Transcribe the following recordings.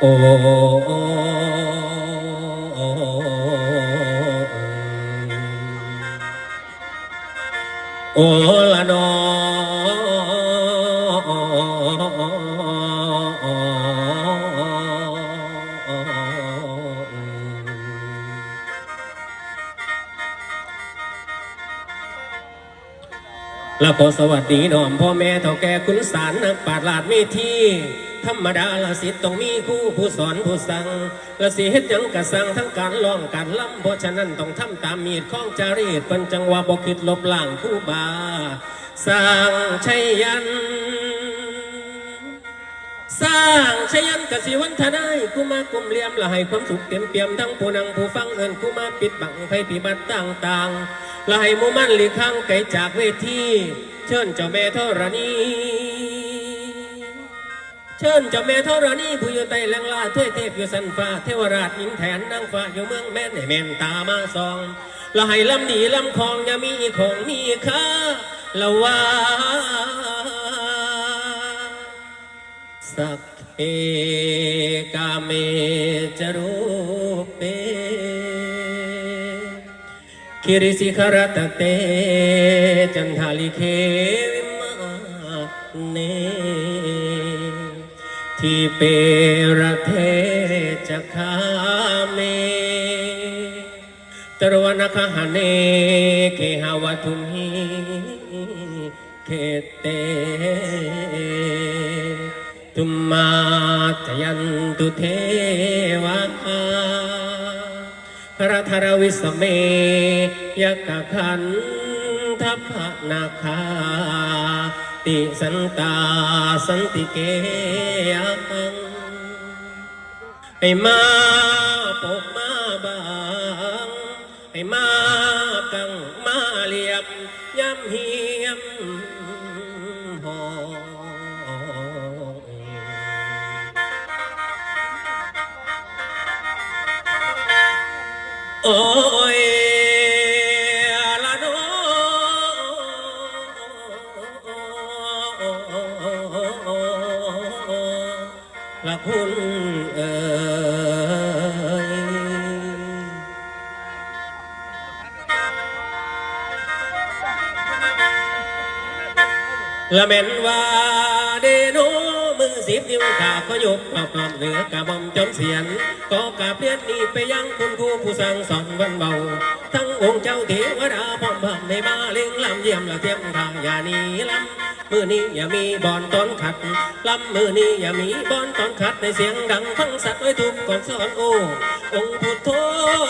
โอ้โอ้ละนอ แล้วก็สวัสดีน้อมพ่อแม่เท่าแก่คุณสารนักปราดลาดเมทีธรรมดาละสิทธ์ต้องมีคู่ผู้สอนผู้สั่งละสิเฮ็ดหยังกะสั่งทั้งการร้องการล่ำเพราะฉะนั้นต้องทำตามมีดของจารีตเป็นจังหวะบ่คิดลบล้างคู่บาสร้างชัยยัน สร้างชยันกสิวันทนายกูมากลุ่มเลี่ยมละให้ความสุขเต็มเปี่ยมทั้งผู้นังผู้ฟังเอินกูมาปิดบังภัยพิบัติต่างๆละให้มู่มั่นหลีกข้างไกลจากเวทีเชิญเจ้าแม่ธรณีเชิญเจ้าแม่ธรณีผู้อยู่ใต้แหลงลาถ้วยเทพอยู่สันฟ้าเทวราชอินแทนนางฟ้าอยู่เมืองแม่นให้แม่นตามาซองละให้ลำดีลำคองอย่ามีของมีค่าละว่า สักเอกาเมจรูปเปคิริสิขรตเตจันทาลิเควิมาเนทีเประเทจะคาเมตรวนคหเนเคหาวัตุมหิเคเต ตุมมาจยันตุเทวาพระธรวิสเมยกขันทัพนาคาติสันตาสันติเกังให้มาปกมาบางให้มากังมาเลียม ยละโนละคุณเอ๋ยละเม็นว่าเดโน มือสิบนิ้วขาก็ยกปรับปรับเหนือกะบอมจอมเสียนก็กาบเรียนนี้ไปยังคุณครูผู้สั่งสอนวันเบา ทั้งองค์เจ้าเทวดาพร้อมพร้อมในมาเลี้ยงลำเยี่ยมละเทียมทางอย่านีลำมือนี้อย่ามีบอนตอนขัดลำมือนี้อย่ามีบอนตอนขัดในเสียงดังฟังสัตว์ไว้ทุกกองสอนโอ้องค์พุทโธ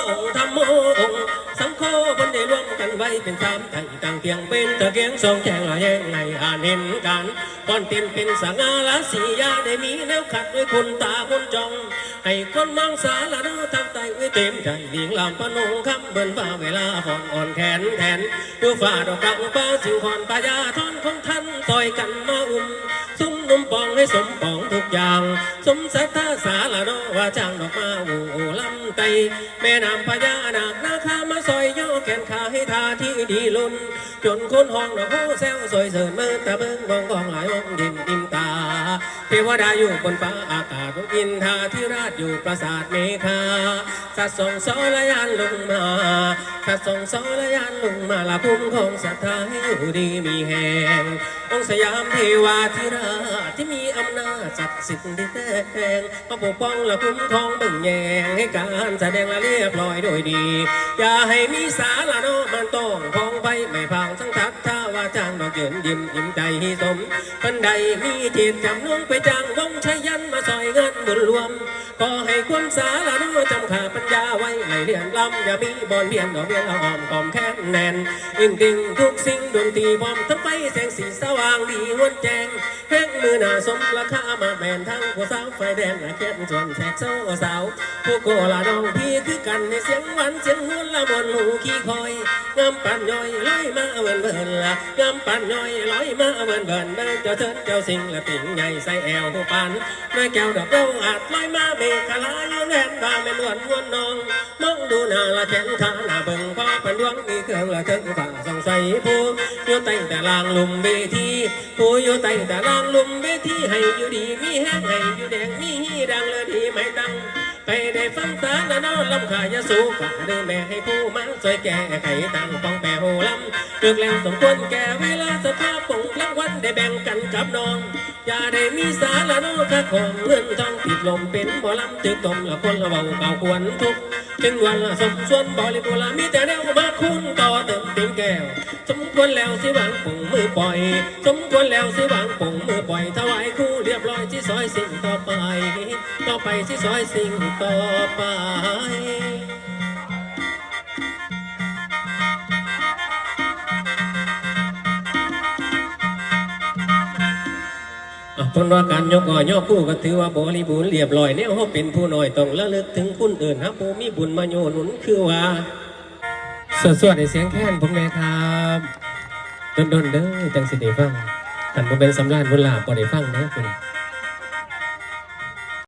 องค์ธรรมโมองค์ สังโฆบนได้รวมกันไว้เป็นสามไต่ต่างเตียงเป็นตะเกียงสองแจงละแยงในอ่านเห็นกันก่อนเต็มเป็นสัง่าละสียาได้มีแนวขัดด้วยคนตาคนจองให้คนมองสาละดูทางไตไว้เต็มใจเลียงลำพนงคำเบิ่นฟ้าเวลาผ่อนอ่อนแขนแทนดูฟ้าดอกกังป้าสิ่งขอนปายาทอนของท่านต่อยกันมาอุ้มซุ้มนุ่มปองให้สมปองทุกอย่าง สมสัทธาสาละโนว่าจ้างดอกมาโอ้ลำ ไต แม่น้ำพญานาคนาคามาซอยย่อแขนขาให้ทาที่ดีลุนจนคนห้องดอกโหแซวซอยเสริญเมื่อตาเบิ้งมองกองหลายองดินดิมตา เทวดาอยู่บนฟ้าอากาศพระอินทราธิราชอยู่ปราสาทเมฆาสัตว์ส่งสรยานลงมาสัตว์ส่งสรยานลงมาละคุ้มของศรัทธาให้อยู่ดีมีแหงองค์สยามเทวาธิราชที่มีอำนาจ ศักดิ์สิทธิ์ดิแดงมาปกป้องและคุ้มครองเบิ่งแยงให้การแสดงละเรียบร้อยโดยดี อย่าให้มีสาระโนมันต้องพองไปไม่พังทั้งทักท่าว่าจ้างดอกเยินยิ้มยิ้มใจให้สมปันใดมีจิตจำนงไปจ้างวงชัยยันมาซอยเงินบุญรวม ก็ให้ความสาระโนจำขาปัญญาไว้ไหลเลียนลำอย่ามีบอลเพียนดอกเบี้ยละหอมกอมแค้นแน่นอิงติงทุกสิ่งดวงตีพร้อมทั้งไฟแสงสีสว่างดีหวนแจงแห้งมือหน้าสมราคามาแมนทั้งผู้สาวไฟแดงและเขียนส่วนแสกโซ่สาว ผู้โกละน้องพี่คือกันในเสียงหวานเสียงนวลละบนหูขี้คอยงามปันย่อยลอยมาเวินเวินละงามปันย่อยลอยมาเวินเวินเดินเจ้าเถิดเจ้าสิงละติ่งใหญ่ใส่แอวผู้ปันด้วยแก้วดอกเดาอาจลอยมาเมคลาอยู่แน่นบางเป็นวันวนนองมองดูหน้าละแขนขาหน้าเบิ่งพอเป็นดวงมีเครื่องละถึงฝ่าสงสัยผู้อยู่ใต้แต่ลางลุมเวทีผู้อยู่ใต้แต่ลางลุมเวทีให้อยู่ดีมีแห้งให้อยู่แดงมีฮีดังเลยดีไม่ตัง ไปได้ฟังสารละนอนลำขายสูฝาเดินแม่ให้ผู้มันสวยแก่ไข่ตั้งป้องแปรโหลำเลือกแล้วสมควรแก่เวลาสภาพปงรางวัลได้แบ่งกันกับน้อง อย่าได้มีสารละนอค่าของเงินทองติดลมเป็นบ่ลำตึกตมละคนละเบาเก่าควรทุกจึงวันละสมส่วนบริบูรณ์มีแต่แนวมาคุณต่อเติมเต็มแก้ว สมควรแล้วสิวางปงมือปล่อย สมควรแล้วสิวางปงมือปล่อยถวายคู่เรียบร้อยที่ซอยสิ่งต่อไป ต่อไปที่ซอยสิ่งต่อไปอะเพนว่าการยกอ่อยกคู่ก็ถือว่าบริบูรณ์เรียบร้อยเนี่ยเฮาเป็นผู้น้อยต้องระลึกถึงคุณอื่นครับผู้มีบุญมาโยนุนคือว่า สวดสวดในเสียงแค้นผมเลยครับดนดนๆเด้อจังสิเดฟังอันบ่เป็นสำรานบุญลาบบ่ได้ฟังนะคุณ